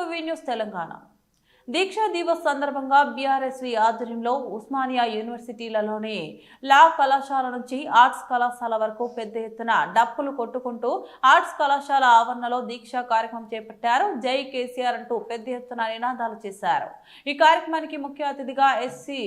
ടുവി സ്ഥലം തെലങ്കാന దీక్షా దివస్ సందర్భంగా బీఆర్ఎస్వి ఆధ్వర్యంలో ఉస్మానియా యూనివర్సిటీలలోని లా కళాశాల నుంచి ఆర్ట్స్ కళాశాల వరకు పెద్ద ఎత్తున డప్పులు కొట్టుకుంటూ ఆర్ట్స్ కళాశాల ఆవరణలో దీక్షా కార్యక్రమం చేపట్టారు. జై కేసీఆర్ అంటూ పెద్ద ఎత్తున నినాదాలు చేశారు. ఈ కార్యక్రమానికి ముఖ్య అతిథిగా ఎస్సీ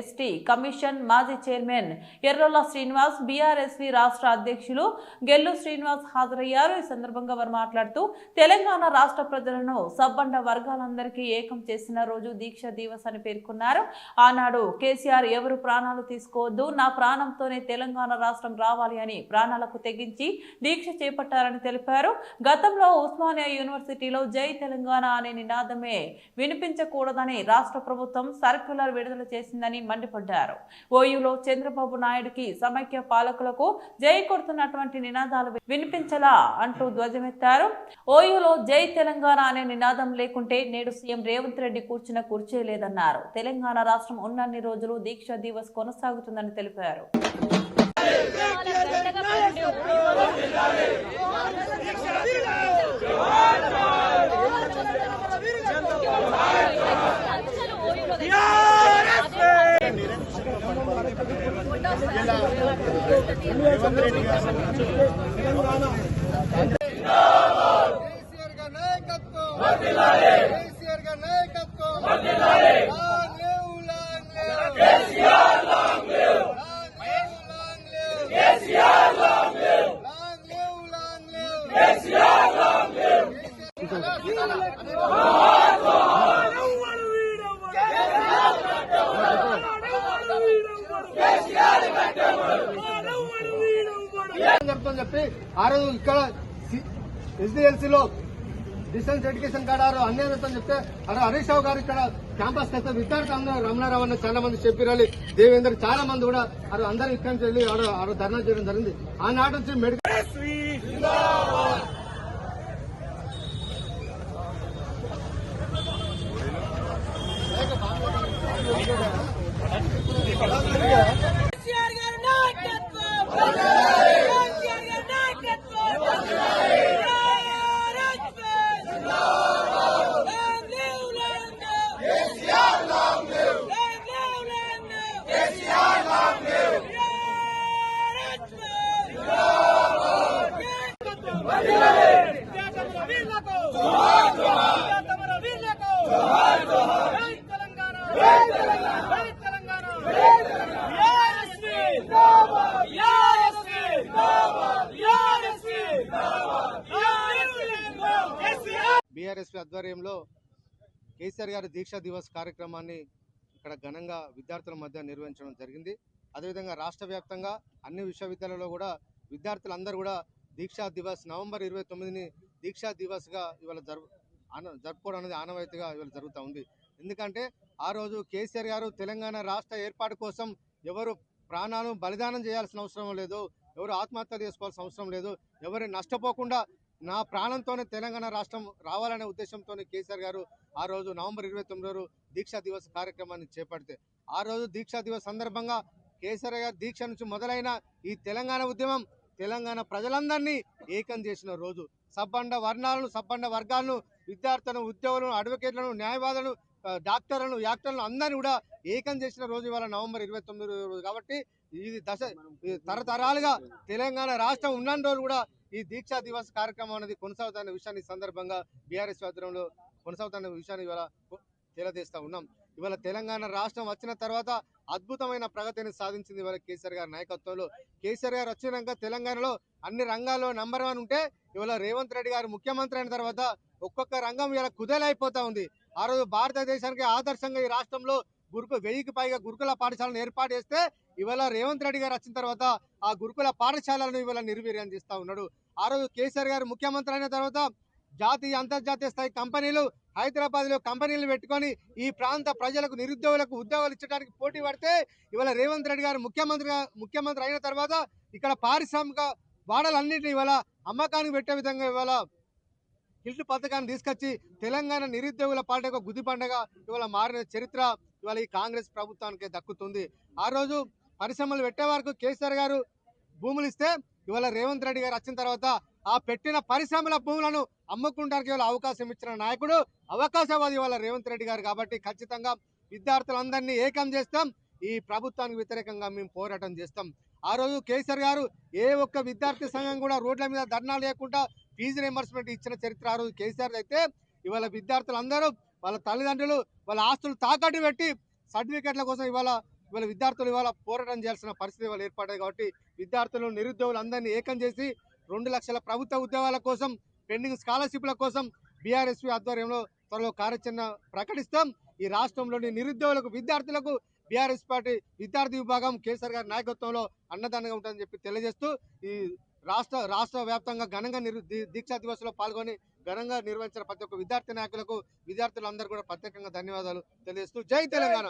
ఎస్టీ కమిషన్ మాజీ చైర్మన్ ఎర్రొల్ల శ్రీనివాస్ బీఆర్ఎస్వి రాష్ట్ర అధ్యక్షులు గెల్లు శ్రీనివాస్ హాజరయ్యారు. ఈ సందర్భంగా వారు మాట్లాడుతూ తెలంగాణ రాష్ట్ర ప్రజలను సబ్బండ వర్గాలందరికీ ఏకం చేసిన రోజు దీక్ష దివస్ అని పేర్కొన్నారు. ఆనాడు కేసీఆర్ ఎవరు ప్రాణాలు తీసుకోవద్దు నా ప్రాణంతోనే తెలంగాణ రాష్ట్రం రావాలి అని ప్రాణాలకు తెగించి దీక్ష చేపట్టారని తెలిపారు. గతంలో ఉస్మానియా యూనివర్సిటీలో జై తెలంగాణ అనే నినాదమే వినిపించకూడదని రాష్ట్ర ప్రభుత్వం సర్క్యులర్ విడుదల చేసిందని మండిపడ్డారు. ఓయూలో చంద్రబాబు నాయుడుకి సమైక్య పాలకులకు జై కొడుతున్నటువంటి నినాదాలు వినిపించలా అంటూ ధ్వజమెత్తారు. ఓయూలో జై తెలంగాణ అనే నినాదం లేకుంటే నేడు సీఎం రేవంత్ రెడ్డి కూర్చున్న కూర్చే లేదన్నారు తెలంగాణ రాష్ట్రం ఉన్నన్ని రోజులు దీక్ష దివస్ కొనసాగుతుందని తెలిపారు తెలంగాణ చెప్పి ఆ రోజు ఇక్కడ ఎస్డిఎల్సీలో డిస్టెన్స్ ఎడ్యుకేషన్ కాడ ఆరు అన్యాయం చెప్తే అరే హరీష్ రావు గారు ఇక్కడ క్యాంపస్ వస్తే విద్యార్థులు రమణారావు అన్న చాలా మంది చెప్పిరాలి దేవేందర్ చాలా మంది కూడా అరే అందరూ ఇక్కడి నుంచి వెళ్ళి ధర్నా చేయడం జరిగింది. ఆనాటి నుంచి మెడికల్ కేసీఆర్ బీఆర్ఎస్పీ ఆధ్వర్యంలో కేసీఆర్ గారి దీక్షా దివస్ కార్యక్రమాన్ని ఇక్కడ ఘనంగా విద్యార్థుల మధ్య నిర్వహించడం జరిగింది. అదేవిధంగా రాష్ట్ర వ్యాప్తంగా అన్ని విశ్వవిద్యాలయాల్లో కూడా విద్యార్థులందరూ కూడా దీక్షా దివస్ నవంబర్ ఇరవై తొమ్మిదిని దీక్షా దివస్గా ఇవాళ జరుపు ఆన జరుపుకోవడం అనేది ఆనవాయితీగా ఇవాళ జరుగుతూ ఉంది. ఎందుకంటే ఆ రోజు కేసీఆర్ గారు తెలంగాణ రాష్ట్ర ఏర్పాటు కోసం ఎవరు ప్రాణాలను బలిదానం చేయాల్సిన అవసరం లేదు ఎవరు ఆత్మహత్య చేసుకోవాల్సిన అవసరం లేదు ఎవరు నష్టపోకుండా నా ప్రాణంతోనే తెలంగాణ రాష్ట్రం రావాలనే ఉద్దేశంతో కేసీఆర్ గారు ఆ రోజు నవంబర్ ఇరవై తొమ్మిది దీక్షా దివస్ కార్యక్రమాన్ని చేపడితే. ఆ రోజు దీక్షా దివస్ సందర్భంగా కేసీఆర్ గారి దీక్ష నుంచి మొదలైన ఈ తెలంగాణ ఉద్యమం తెలంగాణ ప్రజలందరినీ ఏకం చేసిన రోజు. సబ్బండ వర్ణాలను సబ్బండ వర్గాలను విద్యార్థులను ఉద్యోగులను అడ్వకేట్లను న్యాయవాదులను డాక్టర్లను యాక్టర్లను అందరినీ కూడా ఏకం చేసిన రోజు ఇవాళ నవంబర్ ఇరవై తొమ్మిది రోజు. కాబట్టి ఇది దశ తరతరాలుగా తెలంగాణ రాష్ట్రం ఉన్న రోజు కూడా ఈ దీక్షా దివస్ కార్యక్రమం అనేది కొనసాగుతున్న విషయాన్ని సందర్భంగా బీఆర్ఎస్ ఆధ్వర్యంలో కొనసాగుతున్న విషయాన్ని ఇవాళ తెలియజేస్తూ ఉన్నాం. ఇవాళ తెలంగాణ రాష్ట్రం వచ్చిన తర్వాత అద్భుతమైన ప్రగతిని సాధించింది ఇవాళ కేసీఆర్ గారి నాయకత్వంలో. కేసీఆర్ గారు వచ్చినాక తెలంగాణలో అన్ని రంగాల్లో నంబర్ వన్ ఉంటే ఇవాళ రేవంత్ రెడ్డి గారు ముఖ్యమంత్రి అయిన తర్వాత ఒక్కొక్క రంగం ఇలా కుదేలైపోతా ఉంది. ఆ రోజు భారతదేశానికి ఆదర్శంగా ఈ రాష్ట్రంలో గురుకు వెయ్యికి పైగా గురుకుల పాఠశాలను ఏర్పాటు చేస్తే ఇవాళ రేవంత్ రెడ్డి గారు వచ్చిన తర్వాత ఆ గురుకుల పాఠశాలను ఇవాళ నిర్వీర్యం చేస్తా ఉన్నాడు. ఆ రోజు కేసీఆర్ గారు ముఖ్యమంత్రి అయిన తర్వాత జాతీయ అంతర్జాతీయ స్థాయి కంపెనీలు హైదరాబాద్లో కంపెనీలు పెట్టుకొని ఈ ప్రాంత ప్రజలకు నిరుద్యోగులకు ఉద్యోగాలు ఇచ్చడానికి పోటీ పడితే ఇవాళ రేవంత్ రెడ్డి గారు ముఖ్యమంత్రిగా ముఖ్యమంత్రి అయిన తర్వాత ఇక్కడ పారిశ్రామిక వాడలన్నింటినీ ఇవాళ అమ్మకానికి పెట్టే విధంగా ఇవాళ కిల్ట్ పథకాన్ని తీసుకొచ్చి తెలంగాణ నిరుద్యోగుల పార్టీ ఒక గుది పండగ ఇవాళ మారిన చరిత్ర ఇవాళ ఈ కాంగ్రెస్ ప్రభుత్వానికి దక్కుతుంది. ఆ రోజు పరిశ్రమలు పెట్టే వరకు కేసీఆర్ గారు భూములు ఇస్తే ఇవాళ రేవంత్ రెడ్డి గారు వచ్చిన తర్వాత ఆ పెట్టిన పరిశ్రమల భూములను అమ్ముకుంటానికి ఇవాళ అవకాశం ఇచ్చిన నాయకుడు అవకాశవాది ఇవాళ రేవంత్ రెడ్డి గారు కాబట్టి ఖచ్చితంగా విద్యార్థులందరినీ ఏకం చేస్తాం. ఈ ప్రభుత్వానికి వ్యతిరేకంగా మేము పోరాటం చేస్తాం. ఆ రోజు కేసీఆర్ గారు ఏ ఒక్క విద్యార్థి సంఘం కూడా రోడ్ల మీద ధర్నాలు లేకుండా ఫీజు రియంబర్స్మెంట్ ఇచ్చిన చరిత్ర ఆ రోజు కేసీఆర్ అయితే ఇవాళ విద్యార్థులందరూ వాళ్ళ తల్లిదండ్రులు వాళ్ళ ఆస్తులు తాకట్టు పెట్టి సర్టిఫికెట్ల కోసం ఇవాళ ఇవాళ విద్యార్థులు ఇవాళ పోరాటం చేయాల్సిన పరిస్థితి ఇవాళ ఏర్పడ్డాయి కాబట్టి విద్యార్థులు నిరుద్యోగులు అందరినీ ఏకం చేసి రెండు లక్షల ప్రభుత్వ ఉద్యోగాల కోసం పెండింగ్ స్కాలర్షిప్ల కోసం బీఆర్ఎస్పీ ఆధ్వర్యంలో త్వరలో కార్యాచరణ ప్రకటిస్తాం. ఈ రాష్ట్రంలోని నిరుద్యోగులకు విద్యార్థులకు బీఆర్ఎస్ పార్టీ విద్యార్థి విభాగం కేసీఆర్ గారి నాయకత్వంలో అన్నదానంగా ఉంటుందని చెప్పి తెలియజేస్తూ ఈ రాష్ట్ర రాష్ట్ర వ్యాప్తంగా ఘనంగా నిర్ దీక్షా దివస్లో పాల్గొని ఘనంగా నిర్వహించిన ప్రతి ఒక్క విద్యార్థి నాయకులకు విద్యార్థులందరూ కూడా ప్రత్యేకంగా ధన్యవాదాలు తెలియజేస్తూ జై తెలంగాణ.